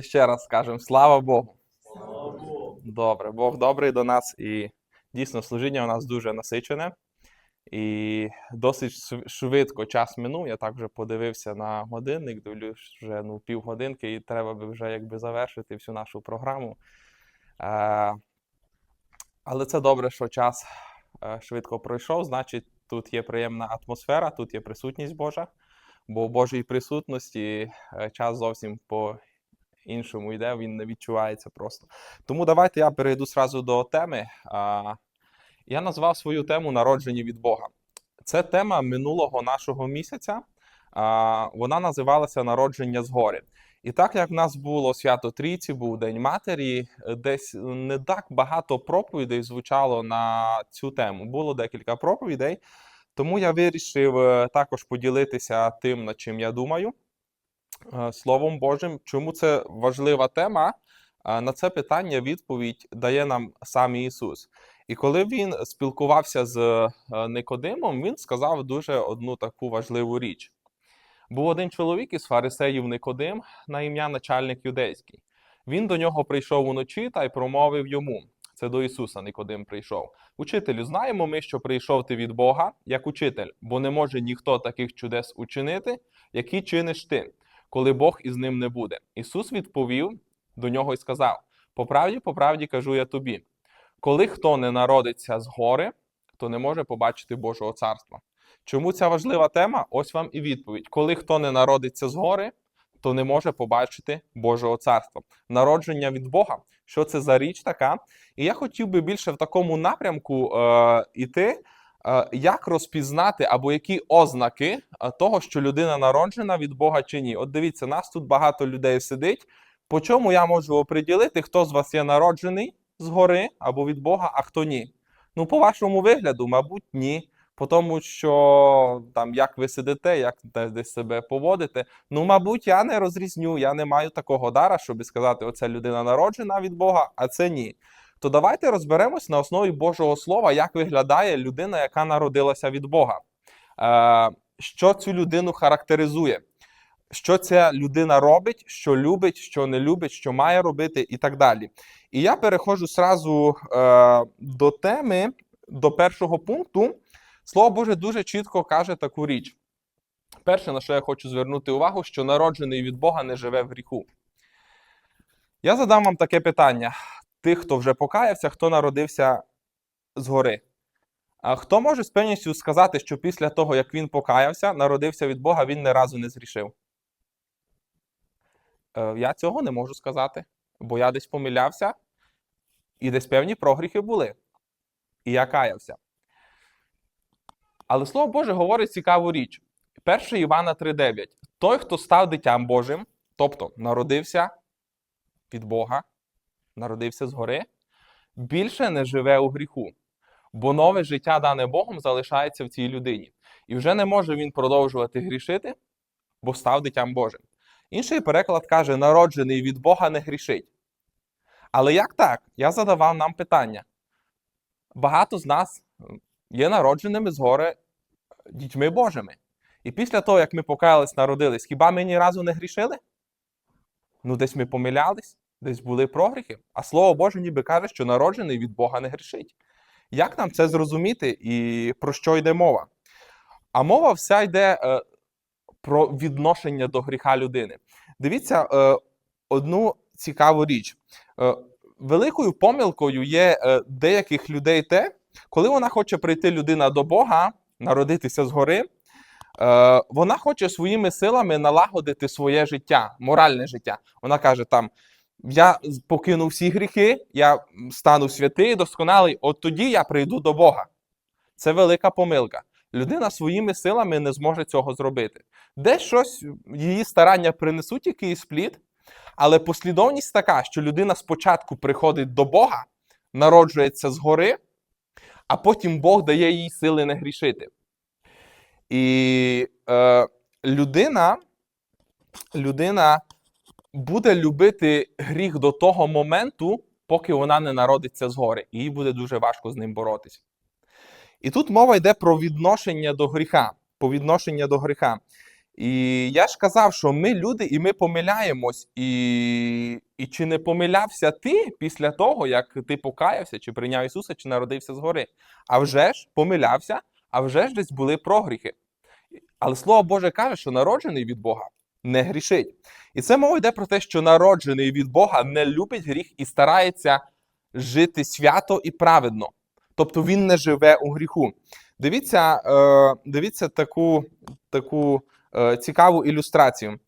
Ще раз скажемо слава Богу. Слава Богу. Добре, Бог добрий до нас і дійсно служіння у нас дуже насичене. І досить швидко час минув. Я так вже подивився на годинник, дивлюсь вже ну, півгодинки, і треба би вже якби завершити всю нашу програму. Е, але це добре, що час е, швидко пройшов. Значить, тут є приємна атмосфера, тут є присутність Божа, бо в Божій присутності е, час зовсім по іншому йде, він не відчувається просто. Тому давайте я перейду сразу до теми. Я назвав свою тему Народжені від Бога. Це тема минулого нашого місяця. Вона називалася Народження згори. І так як в нас було свято Трійці, був День Матері, десь не так багато проповідей звучало на цю тему. Було декілька проповідей, тому я вирішив е, також поділитися тим, над чим я думаю. Е, Словом Божим. Чому це важлива тема? Е, На це питання відповідь дає нам сам Ісус. І коли він спілкувався з е, Никодимом, він сказав дуже одну таку важливу річ. Був один чоловік із фарисеїв Никодим на ім'я начальник юдейський. Він до нього прийшов уночі та й промовив йому. Це до Ісуса Никодим прийшов. Учителю, знаємо ми, що прийшов ти від Бога як учитель, бо не може ніхто таких чудес учинити, які чиниш ти, коли Бог із ним не буде. Ісус відповів до нього і сказав: По правді, по правді кажу я тобі: коли хто не народиться згори, то не може побачити Божого царства. Чому ця важлива тема? Ось вам і відповідь: коли хто не народиться згори, то не може побачити Божого царства. Народження від Бога. Що це за річ така? І я хотів би більше в такому напрямку е, іти, як розпізнати або які ознаки е, того, що людина народжена від Бога чи ні. От дивіться, нас тут багато людей сидить. По чому я можу оприділити, хто з вас є народжений згори або від Бога, а хто ні? Ну, по вашому вигляду, мабуть, ні. По тому, що там як ви сидите, як десь себе поводите. Ну, мабуть, я не розрізню, я не маю такого дара, щоб сказати, оця людина народжена від Бога, а це ні. То давайте розберемось на основі Божого Слова, як виглядає людина, яка народилася від Бога. Е, що цю людину характеризує? Що ця людина робить, що любить, що не любить, що має робити, і так далі. І я переходжу сразу е, до теми, до першого пункту. Слово Боже дуже чітко каже таку річ. Перше, на що я хочу звернути увагу, що народжений від Бога не живе в гріху. Я задам вам таке питання: тих, хто вже покаявся, хто народився згори. А хто може з певністю сказати, що після того, як він покаявся, народився від Бога, він ні разу не зрішив? Е, Я цього не можу сказати, бо я десь помилявся, і десь певні прогріхи були. І я каявся. Але Слово Боже говорить цікаву річ. 1 Івана 3,9. Той, хто став дитям Божим, тобто народився від Бога, народився згори, більше не живе у гріху, бо нове життя, дане Богом, залишається в цій людині. І вже не може він продовжувати грішити, бо став дитям Божим. Інший переклад каже: народжений від Бога не грішить. Але як так? Я задавав нам питання. Багато з нас є народженими згори дітьми Божими. І після того, як ми покаялись, народились, хіба ми ні разу не грішили? Ну, десь ми помилялись, десь були прогріхи. А Слово Боже ніби каже, що народжений від Бога не грішить. Як нам це зрозуміти і про що йде мова? А мова вся йде е, про відношення до гріха людини. Дивіться е, одну цікаву річ. Е, великою помилкою є е, деяких людей те, коли вона хоче прийти людина до Бога, народитися згори, е, вона хоче своїми силами налагодити своє життя, моральне життя. Вона каже там. Я з- покину всі гріхи, я стану святий, досконалий, от тоді я прийду до Бога. Це велика помилка. Людина своїми силами не зможе цього зробити. Десь щось її старання принесуть якийсь плід, але послідовність така, що людина спочатку приходить до Бога, народжується згори, а потім Бог дає їй сили не грішити. І е, людина, людина буде любити гріх до того моменту, поки вона не народиться згори, і їй буде дуже важко з ним боротися. І тут мова йде про відношення до гріха. По відношення до гріха. І я ж казав, що ми люди, і ми помиляємось. І, і чи не помилявся ти після того, як ти покаявся, чи прийняв Ісуса, чи народився згори? А вже ж помилявся, а вже ж десь були прогріхи. Але Слово Боже каже, що народжений від Бога не грішить. І це мова йде про те, що народжений від Бога не любить гріх і старається жити свято і праведно. Тобто він не живе у гріху. Дивіться, е, дивіться таку, таку е, цікаву ілюстрацію.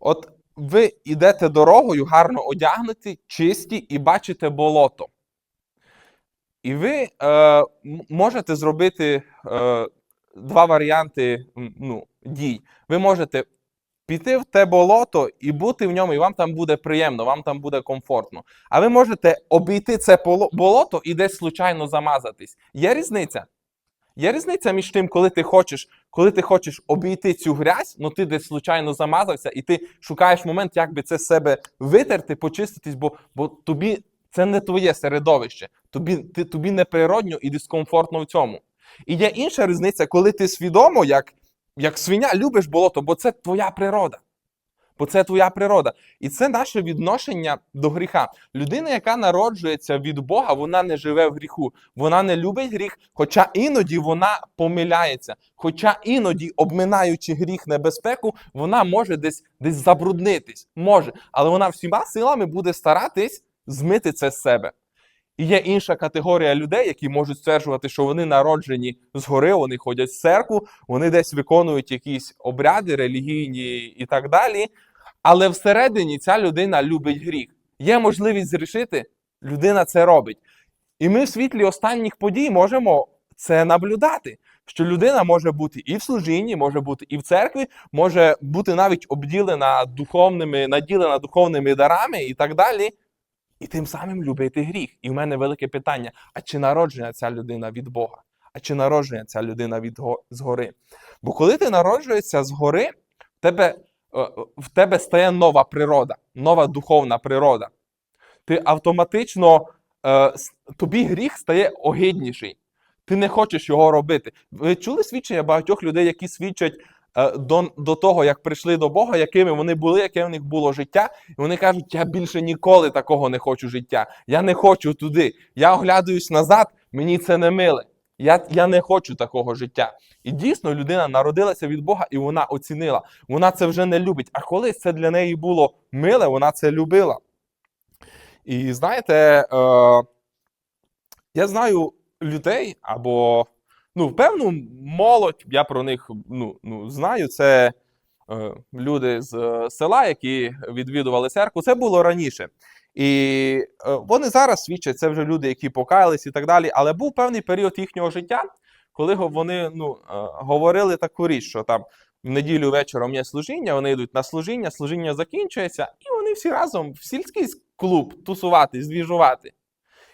От ви йдете дорогою, гарно одягнуті, чисті, і бачите болото. І ви е, можете зробити е, два варіанти ну, дій. Ви можете піти в те болото і бути в ньому, і вам там буде приємно, вам там буде комфортно. А ви можете обійти це болото і десь случайно замазатись. Є різниця? Є різниця між тим, коли ти хочеш, коли ти хочеш обійти цю грязь, ну ти десь случайно замазався, і ти шукаєш момент, як би це себе витерти, почиститись, бо, бо тобі це не твоє середовище. Тобі, ти, тобі неприродньо і дискомфортно в цьому. І є інша різниця, коли ти свідомо, як, як свиня, любиш болото, бо це твоя природа. Бо це твоя природа. І це наше відношення до гріха. Людина, яка народжується від Бога, вона не живе в гріху. Вона не любить гріх, хоча іноді вона помиляється. Хоча іноді, обминаючи гріх небезпеку, вона може десь, десь забруднитись. Може. Але вона всіма силами буде старатись змити це з себе. І є інша категорія людей, які можуть стверджувати, що вони народжені згори, вони ходять в церкву, вони десь виконують якісь обряди релігійні і так далі. Але всередині ця людина любить гріх. Є можливість зрішити, людина це робить. І ми в світлі останніх подій можемо це наблюдати. Що людина може бути і в служінні, може бути і в церкві, може бути навіть обділена духовними, наділена духовними дарами і так далі і тим самим любити гріх. І в мене велике питання: а чи народжена ця людина від Бога? А чи народжена ця людина від го- згори? Бо коли ти народжуєшся згори, в тебе, е, е, в тебе стає нова природа, нова духовна природа. Ти автоматично е, тобі гріх стає огидніший. Ти не хочеш його робити. Ви чули свідчення багатьох людей, які свідчать до, до того, як прийшли до Бога, якими вони були, яке в них було життя, і вони кажуть, я більше ніколи такого не хочу життя. Я не хочу туди. Я оглядаюсь назад, мені це не миле. Я, я не хочу такого життя. І дійсно людина народилася від Бога, і вона оцінила. Вона це вже не любить. А колись це для неї було миле, вона це любила. І знаєте, е, я знаю людей або ну, певну молодь, я про них ну, ну, знаю. Це е, люди з е, села, які відвідували церкву. Це було раніше. І е, вони зараз свідчать, це вже люди, які покаялись і так далі. Але був певний період їхнього життя, коли вони ну, е, говорили таку річ, що там в неділю вечором є служіння, вони йдуть на служіння, служіння закінчується, і вони всі разом в сільський клуб тусувати, здвіжувати.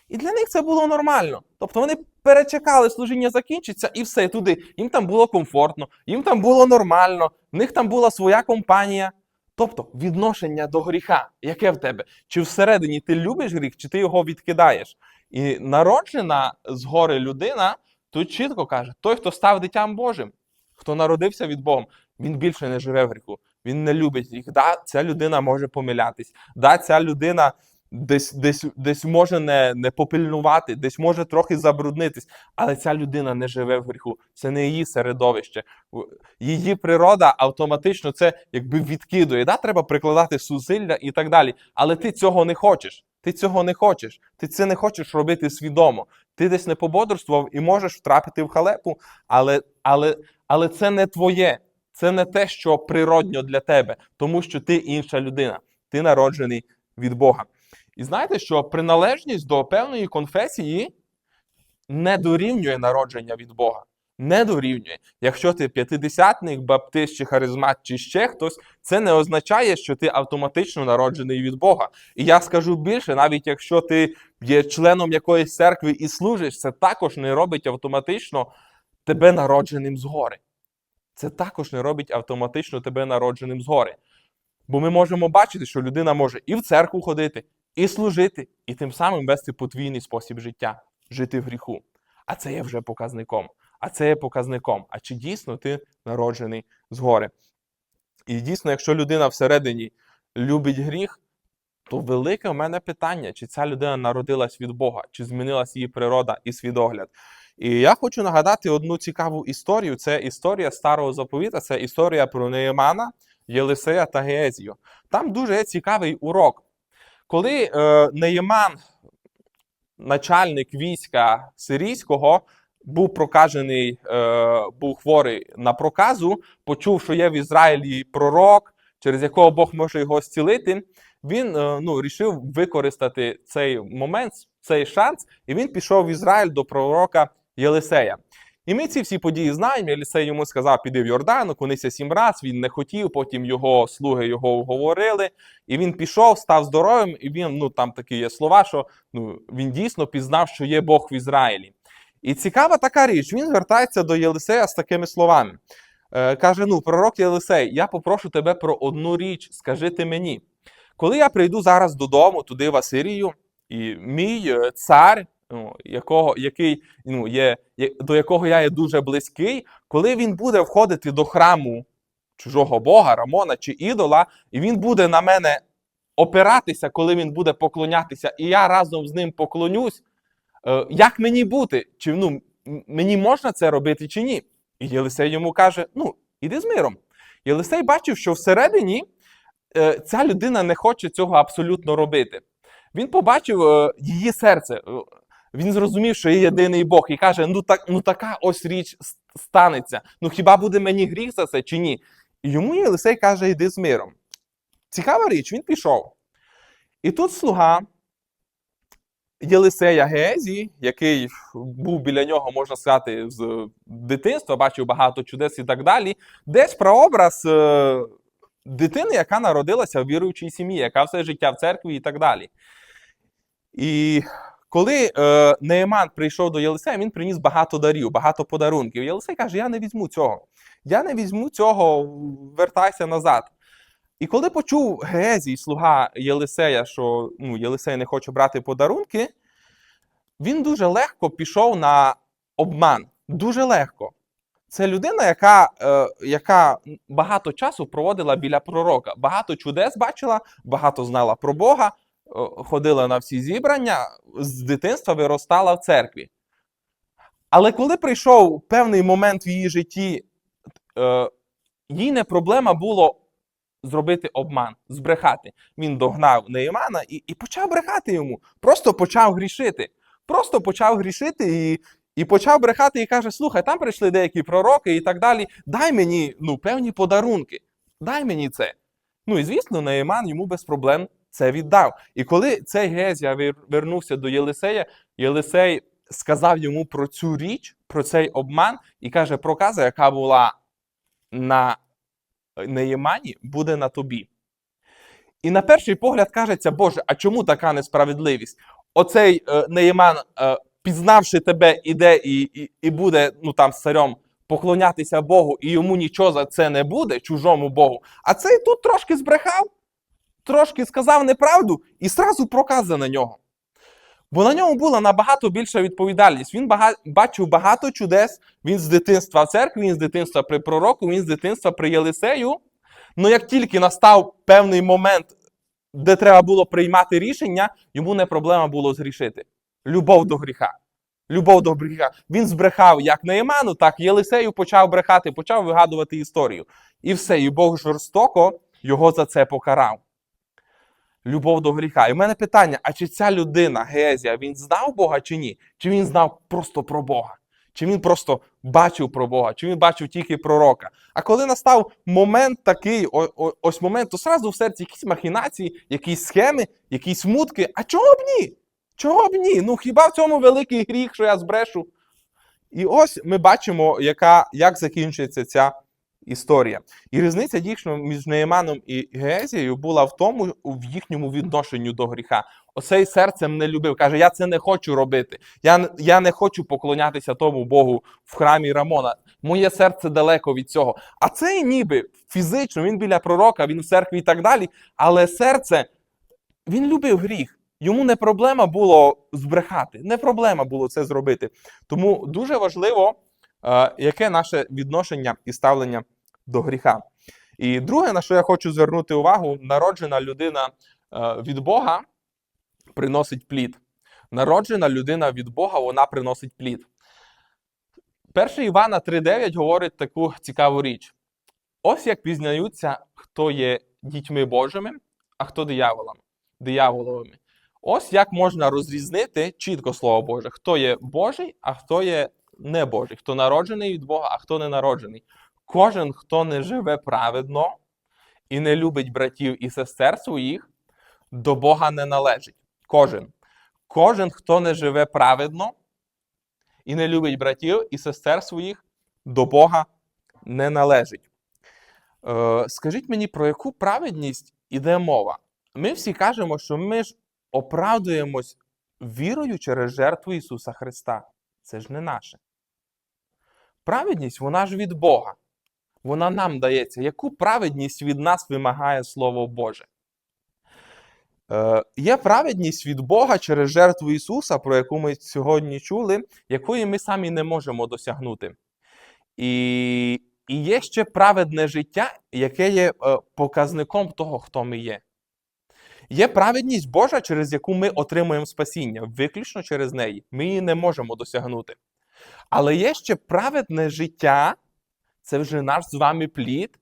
І для них це було нормально. Тобто вони перечекали, служіння закінчиться, і все туди. Їм там було комфортно, їм там було нормально, в них там була своя компанія. Тобто відношення до гріха, яке в тебе? Чи всередині ти любиш гріх, чи ти його відкидаєш? І народжена згори людина тут чітко каже: той, хто став дитям Божим, хто народився від Богом, він більше не живе в гріху. Він не любить гріх. Да, ця людина може помилятись. Да, ця людина десь, десь, десь може не, не попильнувати, десь може трохи забруднитись, але ця людина не живе в гріху. Це не її середовище. Її природа автоматично це якби відкидує. Да, треба прикладати зусилля і так далі. Але ти цього не хочеш. Ти цього не хочеш. Ти це не хочеш робити свідомо. Ти десь не пободрствував і можеш втрапити в халепу, але, але, але це не твоє. Це не те, що природньо для тебе, тому що ти інша людина. Ти народжений від Бога. І знаєте, що приналежність до певної конфесії не дорівнює народження від Бога. Не дорівнює. Якщо ти п'ятидесятник, баптист чи харизмат, чи ще хтось, це не означає, що ти автоматично народжений від Бога. І я скажу більше, навіть якщо ти є членом якоїсь церкви і служиш, це також не робить автоматично тебе народженим згори. Це також не робить автоматично тебе народженим згори. Бо ми можемо бачити, що людина може і в церкву ходити, і служити, і тим самим вести подвійний спосіб життя, жити в гріху. А це є вже показником. А це є показником. А чи дійсно ти народжений згори? І дійсно, якщо людина всередині любить гріх, то велике в мене питання, чи ця людина народилась від Бога, чи змінилась її природа і свідогляд. І я хочу нагадати одну цікаву історію. Це історія старого заповіта, це історія про Неємана, Єлисея та Геезію. Там дуже цікавий урок. Коли е, Неєман, начальник війська сирійського, був прокажений, е, був хворий на проказу, почув, що є в Ізраїлі пророк, через якого Бог може його зцілити. Він е, ну, рішив використати цей момент, цей шанс, і він пішов в Ізраїль до пророка Єлисея. І ми ці всі події знаємо. Єлисей йому сказав, піди в Йордан, окунися сім раз. Він не хотів. Потім його слуги його уговорили. І він пішов, став здоровим. І він ну там такі є слова, що ну він дійсно пізнав, що є Бог в Ізраїлі. І цікава така річ. Він звертається до Єлисея з такими словами. Е, каже: Ну, пророк Єлисей, я попрошу тебе про одну річ, скажи ти мені. Коли я прийду зараз додому, туди в Асирію, і мій е, цар, ну, якого, який, ну, є, до якого я є дуже близький, коли він буде входити до храму чужого Бога, Рамона чи ідола, і він буде на мене опиратися, коли він буде поклонятися, і я разом з ним поклонюсь, е, як мені бути? Чи ну, мені можна це робити, чи ні? І Єлисей йому каже: ну, іди з миром. Єлисей бачив, що всередині е, ця людина не хоче цього абсолютно робити. Він побачив е, її серце. Він зрозумів, що є єдиний Бог, і каже: ну так, ну така ось річ станеться. Ну хіба буде мені гріх за це чи ні? І йому Єлисей каже: йди з миром. Цікава річ, він пішов. І тут слуга Єлисея Геезі, який був біля нього, можна сказати, з дитинства, бачив багато чудес і так далі, десь прообраз е, дитини, яка народилася в віруючій сім'ї, яка все життя в церкві і так далі. І коли е, Нееман прийшов до Єлисея, він приніс багато дарів, багато подарунків. Єлисей каже: Я не візьму цього. Я не візьму цього, вертайся назад. І коли почув Гезій, слуга Єлисея, що ну, Єлисей не хоче брати подарунки, він дуже легко пішов на обман. Дуже легко. Це людина, яка, е, яка багато часу проводила біля пророка, багато чудес бачила, багато знала про Бога, ходила на всі зібрання, з дитинства виростала в церкві. Але коли прийшов певний момент в її житті, е, їй не проблема було зробити обман, збрехати. Він догнав Неїмана і, і почав брехати йому. Просто почав грішити. Просто почав грішити і, і почав брехати і каже: Слухай, там прийшли деякі пророки і так далі. Дай мені ну, певні подарунки. Дай мені це. Ну і звісно, Неїман йому без проблем це віддав. І коли цей Гезія вернувся до Єлисея, Єлисей сказав йому про цю річ, про цей обман, і каже: проказа, яка була на Неємані, буде на тобі. І на перший погляд кажеться, Боже, а чому така несправедливість? Оцей е, Неєман, е, пізнавши тебе, іде і, і, і буде ну, там царем поклонятися Богу, і йому нічого за це не буде, чужому Богу. А цей тут трошки збрехав, трошки сказав неправду і зразу проказа на нього. Бо на ньому була набагато більша відповідальність. Він бага... бачив багато чудес. Він з дитинства в церкві, він з дитинства при пророку, він з дитинства при Єлисею. Ну як тільки настав певний момент, де треба було приймати рішення, йому не проблема було згрішити. Любов до гріха. Любов до гріха. Він збрехав як Неєману, так Єлисею почав брехати, почав вигадувати історію. І все, і Бог жорстоко його за це покарав. Любов до гріха. І в мене питання: а чи ця людина, Гезія, він знав Бога чи ні? Чи він знав просто про Бога? Чи він просто бачив про Бога, чи він бачив тільки пророка? А коли настав момент такий, ось момент, то сразу в серці якісь махінації, якісь схеми, якісь мутки. А чого б ні? Чого б ні? Ну хіба в цьому великий гріх, що я збрешу? І ось ми бачимо, яка, як закінчується ця історія. І різниця дійсно між Неєманом і Гезією була в тому, в їхньому відношенню до гріха. Оцей серцем не любив. Каже, я це не хочу робити. Я, я не хочу поклонятися тому Богу в храмі Рамона. Моє серце далеко від цього. А цей ніби фізично, він біля пророка, він в церкві і так далі. Але серце, він любив гріх. Йому не проблема було збрехати, не проблема було це зробити. Тому дуже важливо, е, яке наше відношення і ставлення до гріха. І друге, на що я хочу звернути увагу, народжена людина е, від Бога приносить плід. Народжена людина від Бога, вона приносить плід. 1 Івана 3,9 говорить таку цікаву річ. Ось як пізнаються, хто є дітьми Божими, а хто дияволами, дияволовими. Ось як можна розрізнити чітко Слово Боже, хто є Божий, а хто є не Божий, хто народжений від Бога, а хто не народжений. Кожен, хто не живе праведно і не любить братів і сестер своїх, до Бога не належить. Кожен. Кожен, хто не живе праведно і не любить братів і сестер своїх, до Бога не належить. Е, скажіть мені, про яку праведність іде мова? Ми всі кажемо, що ми ж оправдуємось вірою через жертву Ісуса Христа. Це ж не наше. Праведність, вона ж від Бога. Вона нам дається. Яку праведність від нас вимагає Слово Боже? Е, є праведність від Бога через жертву Ісуса, про яку ми сьогодні чули, якої ми самі не можемо досягнути. І, і є ще праведне життя, яке є е, показником того, хто ми є. Є праведність Божа, через яку ми отримуємо спасіння, виключно через неї. Ми її не можемо досягнути. Але є ще праведне життя, це вже наш з вами плід,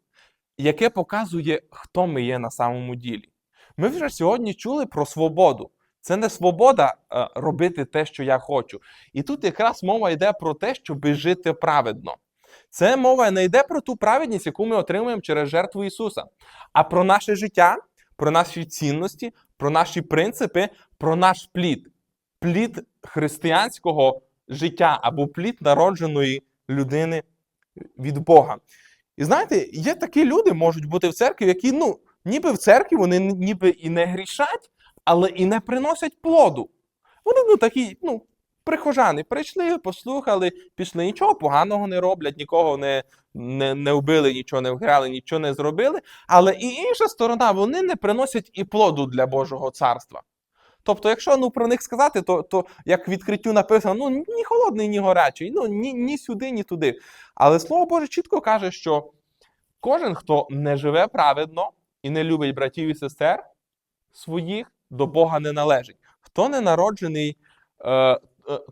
яке показує, хто ми є на самому ділі. Ми вже сьогодні чули про свободу. Це не свобода е, робити те, що я хочу. І тут якраз мова йде про те, щоб жити праведно. Це мова не йде про ту праведність, яку ми отримуємо через жертву Ісуса, а про наше життя, про наші цінності, про наші принципи, про наш плід, плід християнського життя або плід народженої людини від Бога. І знаєте, є такі люди, можуть бути в церкві, які, ну, ніби в церкві вони ніби і не грішать, але і не приносять плоду. Вони ну, такі, ну, прихожани прийшли, послухали, пішли, нічого поганого не роблять, нікого не, не, не вбили, нічого не вграли, нічого не зробили. Але і інша сторона, вони не приносять і плоду для Божого царства. Тобто, якщо ну, про них сказати, то то як відкриттю написано, ну ні холодний, ні горячий, ну ні, ні сюди, ні туди. Але слово Боже чітко каже, що кожен, хто не живе праведно і не любить братів і сестер своїх, до Бога не належить. Хто не народжений, е, е,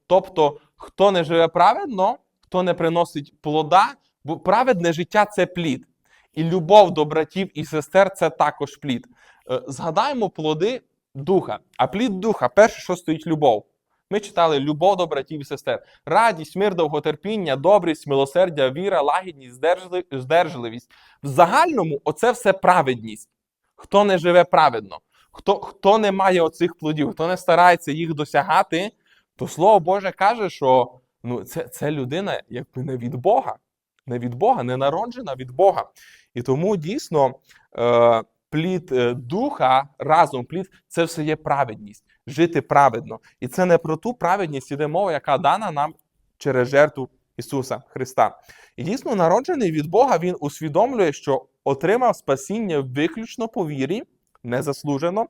тобто хто не живе праведно, хто не приносить плода, бо праведне життя це плід. І любов до братів і сестер це також плід. Е, згадаємо плоди духа. А плід духа, перше, що стоїть любов. Ми читали любов до братів і сестер, радість, мир, довготерпіння, добрість, милосердя, віра, лагідність, здержли- здержливість. В загальному оце все праведність. Хто не живе праведно, хто, хто не має оцих плодів, хто не старається їх досягати, то Слово Боже каже, що ну, це, це людина якби не від Бога, не від Бога, не народжена від Бога. І тому дійсно е, плід е, духа, разом плід це все є праведність, жити праведно. І це не про ту праведність іде мова, яка дана нам через жертву Ісуса Христа. І дійсно, народжений від Бога, він усвідомлює, що отримав спасіння виключно по вірі, незаслужено,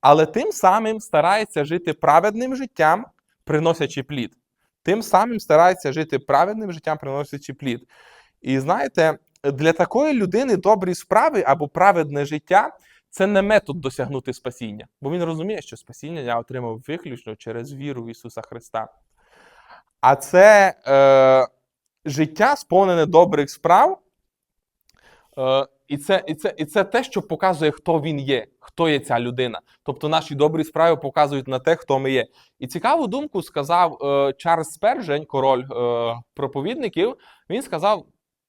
але тим самим старається жити праведним життям, приносячи плід. Тим самим старається жити праведним життям, приносячи плід. І знаєте, для такої людини добрі справи або праведне життя це не метод досягнути спасіння, бо він розуміє, що спасіння я отримав виключно через віру в Ісуса Христа. А це е, життя сповнене добрих справ, е, і, це, і, це, і це те, що показує, хто він є, хто є ця людина. Тобто наші добрі справи показують на те, хто ми є. І цікаву думку сказав е, Чарльз Спержень, король е, проповідників. Він сказав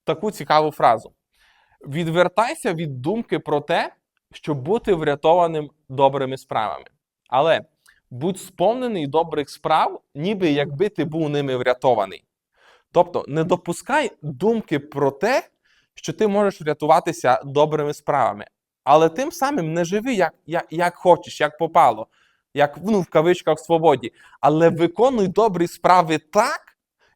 таку цікаву фразу: відвертайся від думки про те, щоб бути врятованим добрими справами. Але будь сповнений добрих справ, ніби якби ти був ними врятований. Тобто, не допускай думки про те, що ти можеш врятуватися добрими справами. Але тим самим не живи як, як, як хочеш, як попало, як ну, в кавичках в свободі. Але виконуй добрі справи так,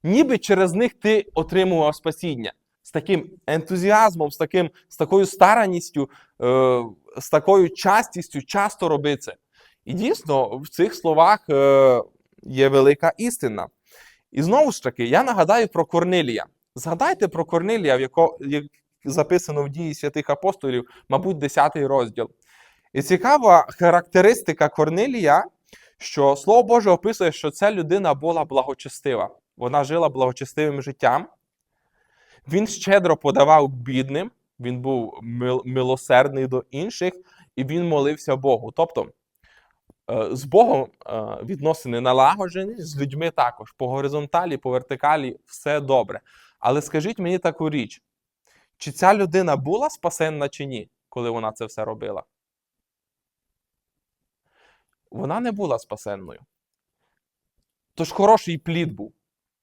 ніби через них ти отримував спасіння. З таким ентузіазмом, з, таким, з такою старанністю, е, з такою частістю часто роби це. І дійсно, в цих словах е, є велика істина. І знову ж таки, я нагадаю про Корнилія. Згадайте про Корнилія, в яко, записано в дії святих апостолів, мабуть, 10 розділ. І цікава характеристика Корнилія, що Слово Боже описує, що ця людина була благочестива. Вона жила благочестивим життям. Він щедро подавав бідним, він був милосердний до інших, і він молився Богу. Тобто е, з Богом е, відносини налагоджені, з людьми також. По горизонталі, по вертикалі все добре. Але скажіть мені таку річ: чи ця людина була спасенна чи ні, коли вона це все робила? Вона не була спасенною. Тож хороший плід був,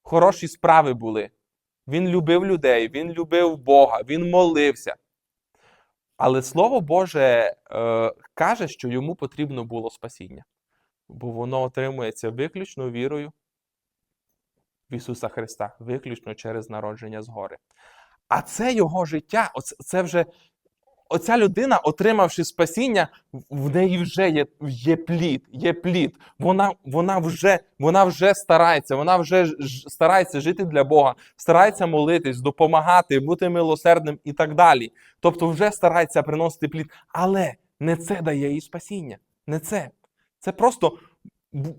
хороші справи були. Він любив людей, він любив Бога, він молився. Але Слово Боже е, каже, що йому потрібно було спасіння, бо воно отримується виключно вірою в Ісуса Христа, виключно через народження згори. А це його життя, це вже оця людина, отримавши спасіння, в- неї вже є, є плід, є плід. Вона, вона, вже, вона вже старається, вона вже старається жити для Бога, старається молитись, допомагати, бути милосердним і так далі. Тобто вже старається приносити плід. Але не це дає їй спасіння. Не це. Це просто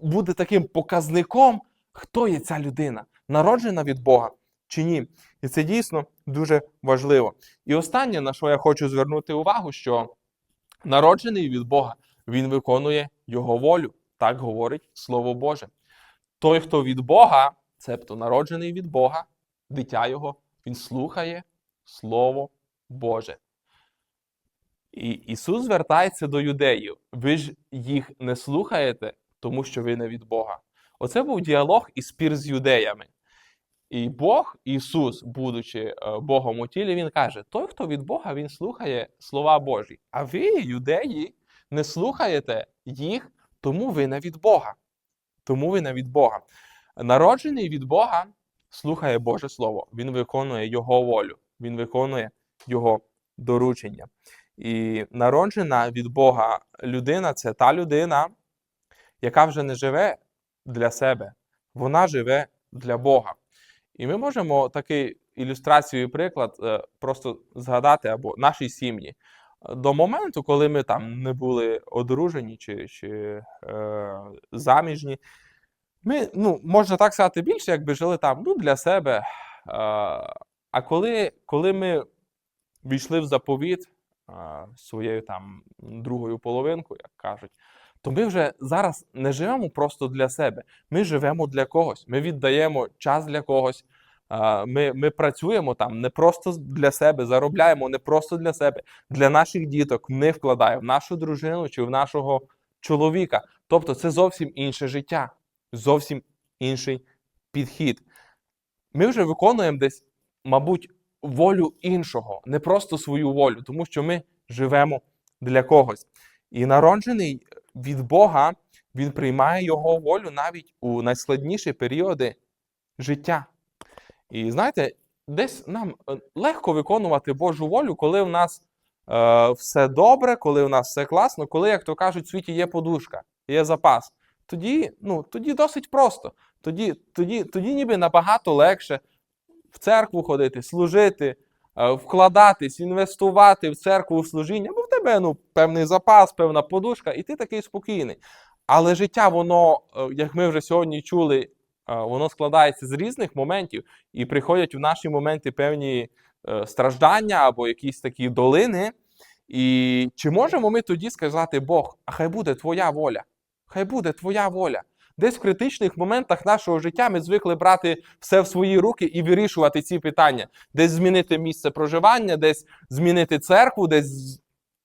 буде таким показником, хто є ця людина, народжена від Бога чи ні. І це дійсно дуже важливо. І останнє, на що я хочу звернути увагу, що народжений від Бога, він виконує Його волю. Так говорить Слово Боже. Той, хто від Бога, цебто народжений від Бога, дитя Його, він слухає Слово Боже. І Ісус звертається до юдеїв. Ви ж їх не слухаєте, тому що ви не від Бога. Оце був діалог і спір з юдеями. І Бог, Ісус, будучи е, Богом у тілі, Він каже: той, хто від Бога, він слухає слова Божі. А ви, юдеї, не слухаєте їх, тому ви не від Бога. Тому ви не від Бога. Народжений від Бога слухає Боже Слово, він виконує Його волю, він виконує Його доручення. І народжена від Бога людина це та людина, яка вже не живе для себе, вона живе для Бога. І ми можемо такий ілюстрацію приклад е, просто згадати або наші сім'ї. До моменту, коли ми там не були одружені чи, чи е, заміжні, ми, ну, можна так сказати, більше якби жили там ну, для себе. Е, а коли, коли ми війшли в заповіт е, своєю там другою половинкою, як кажуть, то ми вже зараз не живемо просто для себе. Ми живемо для когось. Ми віддаємо час для когось. Ми, ми працюємо там не просто для себе, заробляємо не просто для себе, для наших діток. Ми вкладаємо в нашу дружину чи в нашого чоловіка. Тобто це зовсім інше життя, зовсім інший підхід. Ми вже виконуємо десь, мабуть, волю іншого, не просто свою волю, тому що ми живемо для когось. І народжений від Бога, він приймає його волю навіть у найскладніші періоди життя. І знаєте, десь нам е, легко виконувати Божу волю, коли в нас е, все добре, коли в нас все класно, коли, як то кажуть, в світі є подушка, є запас. Тоді, ну, тоді досить просто. Тоді, тоді, тоді ніби набагато легше в церкву ходити, служити, е, вкладатись, інвестувати в церкву в служіння, тебе ну, певний запас, певна подушка, і ти такий спокійний. Але життя, воно, е, як ми вже сьогодні чули, е, воно складається з різних моментів, і приходять в наші моменти певні е, страждання або якісь такі долини. І чи можемо ми тоді сказати Бог, а хай буде твоя воля? Хай буде твоя воля. Десь в критичних моментах нашого життя ми звикли брати все в свої руки і вирішувати ці питання, десь змінити місце проживання, десь змінити церкву, десь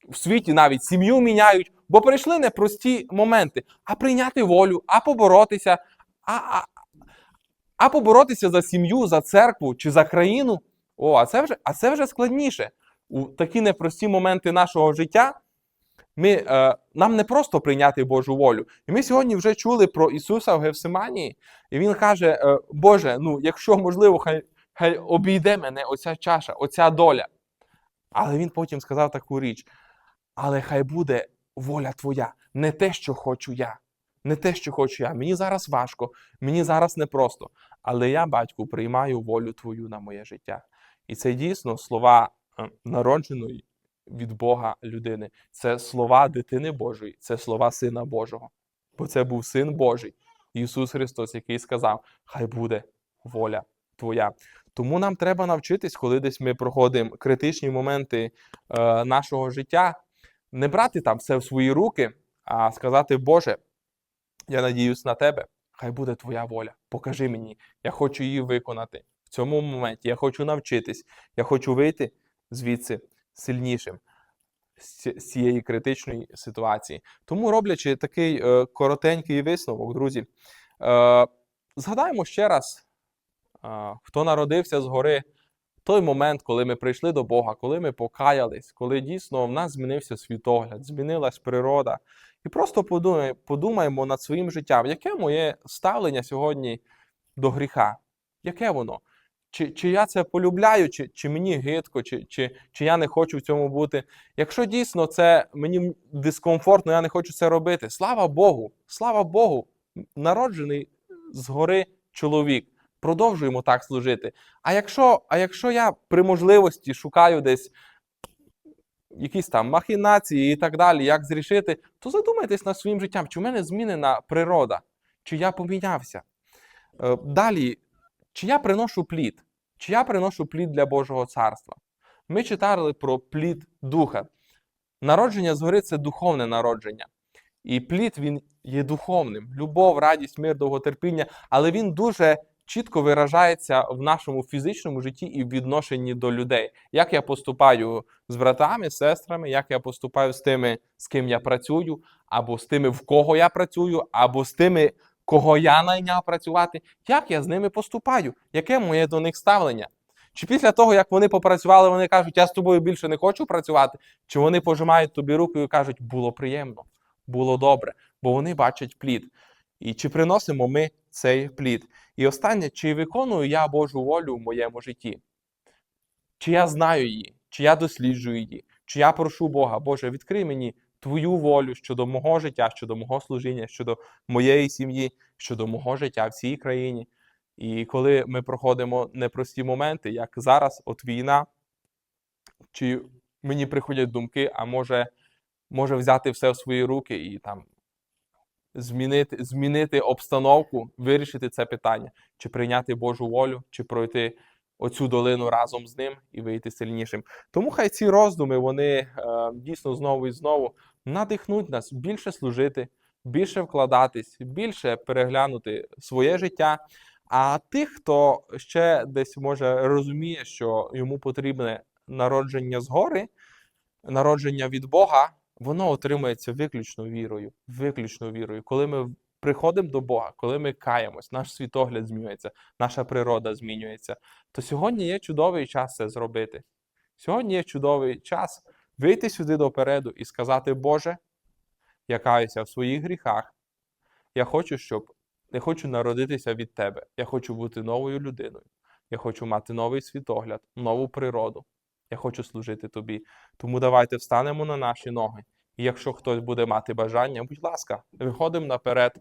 в світі навіть сім'ю міняють, бо прийшли непрості моменти. А прийняти волю, а поборотися, а, а, а поборотися за сім'ю, за церкву чи за країну. О, а це вже, а це вже складніше. У такі непрості моменти нашого життя ми, е, нам не просто прийняти Божу волю. І ми сьогодні вже чули про Ісуса в Гефсиманії, і Він каже: е, Боже, ну якщо можливо, хай, хай обійде мене оця чаша, оця доля. Але він потім сказав таку річ: але хай буде воля твоя, не те, що хочу я. Не те, що хочу я. Мені зараз важко, мені зараз непросто. Але я, батьку, приймаю волю твою на моє життя. І це дійсно слова е, народженої від Бога людини. Це слова дитини Божої, це слова Сина Божого. Бо це був Син Божий, Ісус Христос, який сказав: Хай буде воля Твоя. Тому нам треба навчитись, коли десь ми проходимо критичні моменти е, нашого життя, не брати там все в свої руки, а сказати, Боже, я надіюсь на тебе, хай буде твоя воля. Покажи мені, я хочу її виконати в цьому моменті. Я хочу навчитись, я хочу вийти звідси сильнішим з цієї критичної ситуації. Тому, роблячи такий е, коротенький висновок, друзі, е, згадаємо ще раз, е, хто народився згори. Той момент, коли ми прийшли до Бога, коли ми покаялись, коли дійсно в нас змінився світогляд, змінилась природа. І просто подумай, подумаємо над своїм життям, яке моє ставлення сьогодні до гріха? Яке воно? Чи, чи я це полюбляю, чи, чи мені гидко, чи, чи, чи я не хочу в цьому бути? Якщо дійсно це мені дискомфортно, я не хочу це робити. Слава Богу! Слава Богу! Народжений згори чоловік. Продовжуємо так служити. А якщо, а якщо я при можливості шукаю десь якісь там махінації і так далі, як зрішити, то задумайтесь над своїм життям, чи в мене змінена природа, чи я помінявся. Е, Далі, чи я приношу плід, чи я приношу плід для Божого царства. Ми читали про плід духа. Народження згори це духовне народження. І плід він є духовним. Любов, радість, мир, довготерпіння, але він дуже чітко виражається в нашому фізичному житті і в відношенні до людей. Як я поступаю з братами, сестрами, як я поступаю з тими, з ким я працюю, або з тими, в кого я працюю, або з тими, кого я найняв працювати, як я з ними поступаю, яке моє до них ставлення? Чи після того, як вони попрацювали, вони кажуть, я з тобою більше не хочу працювати, чи вони пожимають тобі руку і кажуть, було приємно, було добре, бо вони бачать плід. І чи приносимо ми цей плід? І останнє, чи виконую я Божу волю в моєму житті? Чи я знаю її, чи я досліджую її, чи я прошу Бога, Боже, відкрий мені Твою волю щодо мого життя, щодо мого служіння, щодо моєї сім'ї, щодо мого життя в цій країні. І коли ми проходимо непрості моменти, як зараз, от війна, чи мені приходять думки, а може, може взяти все в свої руки і там змінити, змінити обстановку, вирішити це питання, чи прийняти Божу волю, чи пройти оцю долину разом з ним і вийти сильнішим. Тому хай ці роздуми вони е, дійсно знову і знову надихнуть нас більше служити, більше вкладатись, більше переглянути своє життя. А тих, хто ще десь може розуміє, що йому потрібне народження згори, народження від Бога, воно отримується виключно вірою. Виключно вірою. Коли ми приходимо до Бога, коли ми каємось, наш світогляд змінюється, наша природа змінюється, то сьогодні є чудовий час це зробити. Сьогодні є чудовий час вийти сюди допереду і сказати, Боже, я каюся в своїх гріхах. Я хочу, щоб не хочу народитися від Тебе. Я хочу бути новою людиною. Я хочу мати новий світогляд, нову природу. Я хочу служити тобі. Тому давайте встанемо на наші ноги. І якщо хтось буде мати бажання, будь ласка, виходимо наперед,